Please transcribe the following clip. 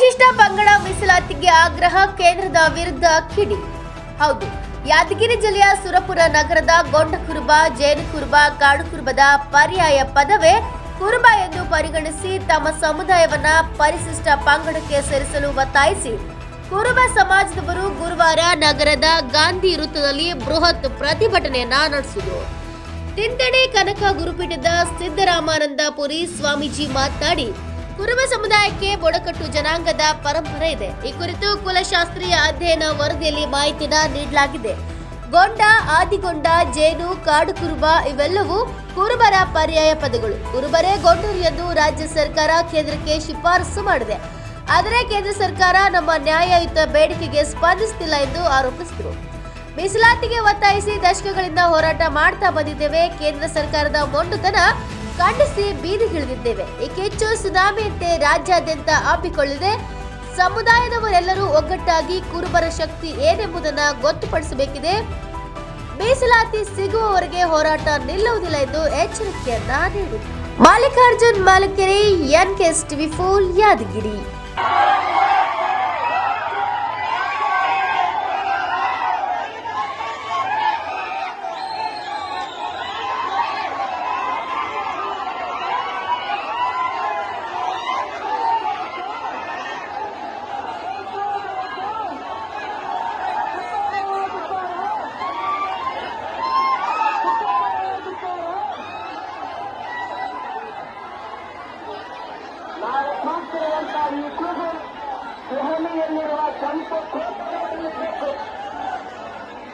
ಪರಿಶಿಷ್ಟ ಪಂಗಡ ಮೀಸಲಾತಿಗೆ ಆಗ್ರಹ ಕೇಂದ್ರದ ವಿರುದ್ಧ ಕಿಡಿ. ಹೌದು, ಯಾದಗಿರಿ ಜಿಲ್ಲೆಯ ಸುರಪುರ ನಗರದ ಗೊಂಡಕುರುಬ ಕಾಡು ಕಾಡುಕುರುಬದ ಪರ್ಯಾಯ ಪದವೇ ಕುರುಬ ಎಂದು ಪರಿಗಣಿಸಿ ತಮ್ಮ ಸಮುದಾಯವನ್ನ ಪರಿಶಿಷ್ಟ ಪಂಗಡಕ್ಕೆ ಸೇರಿಸಲು ಒತ್ತಾಯಿಸಿ, ಕುರುಬ ಸಮಾಜದವರು ಗುರುವಾರ ನಗರದ ಗಾಂಧಿ ವೃತ್ತದಲ್ಲಿ ಬೃಹತ್ ಪ್ರತಿಭಟನೆಯನ್ನ ನಡೆಸಿದರು. ತಿಂತಣಿ ಕನಕ ಗುರುಪೀಠದ ಸಿದ್ದರಾಮಾನಂದ ಪುರಿ ಸ್ವಾಮೀಜಿ ಮಾತನಾಡಿ ಕುರುಬ ಸಮುದಾಯಕ್ಕೆ ಬುಡಕಟ್ಟು ಜನಾಂಗದ ಪರಂಪರೆ ಇದೆ. ಈ ಕುರಿತು ಕುಲಶಾಸ್ತ್ರೀಯ ಅಧ್ಯಯನ ವರದಿಯಲ್ಲಿ ಮಾಹಿತಿನ ನೀಡಲಾಗಿದೆ. ಗೊಂಡ, ಆದಿಗೊಂಡ, ಜೇನು, ಕಾಡು ಕುರುಬ ಇವೆಲ್ಲವೂ ಕುರುಬರ ಪರ್ಯಾಯ ಪದಗಳು. ಕುರುಬರೇ ಗೊಂಡೂರು ಎಂದು ರಾಜ್ಯ ಸರ್ಕಾರ ಕೇಂದ್ರಕ್ಕೆ ಶಿಫಾರಸು ಮಾಡಿದೆ. ಆದರೆ ಕೇಂದ್ರ ಸರ್ಕಾರ ನಮ್ಮ ನ್ಯಾಯಯುತ ಬೇಡಿಕೆಗೆ ಸ್ಪಂದಿಸುತ್ತಿಲ್ಲ ಎಂದು ಆರೋಪಿಸಿದರು. ಮೀಸಲಾತಿಗೆ ಒತ್ತಾಯಿಸಿ ದಶಕಗಳಿಂದ ಹೋರಾಟ ಮಾಡ್ತಾ ಬಂದಿದ್ದೇವೆ. ಕೇಂದ್ರ ಸರ್ಕಾರದ ಮೊಂಡುತನ ಖಂಡಿಸಿ ಬೀದಿಗಿಳಿದಿದ್ದೇವೆ ಈ ಕೆಚ್ಚು ಸುನಾಮಿಯಂತೆ ರಾಜ್ಯಾದ್ಯಂತ ಹಬ್ಬಿಕೊಳ್ಳಿದೆ ಸಮುದಾಯದವರೆಲ್ಲರೂ ಒಗ್ಗಟ್ಟಾಗಿ ಕುರುಬರ ಶಕ್ತಿ ಏನೆಂಬುದನ್ನು ಗೊತ್ತುಪಡಿಸಬೇಕಿದೆ. ಮೀಸಲಾತಿ ಸಿಗುವವರೆಗೆ ಹೋರಾಟ ನಿಲ್ಲುವುದಿಲ್ಲ ಎಂದು ಎಚ್ಚರಿಕೆಯನ್ನ ನೀಡಿದೆ ಮಲ್ಲಿಕಾರ್ಜುನ್ ಮಾಲಕೆರೆ ಎನ್ ಟಿವಿ ಫೋಲ್ ಯಾದಗಿರಿ. ಸರ್ಕಾರಕ್ಕಾಗಿ ಕೂಗು ದೆಹಲಿಯಲ್ಲಿರುವ ಸಂಸತ್ತು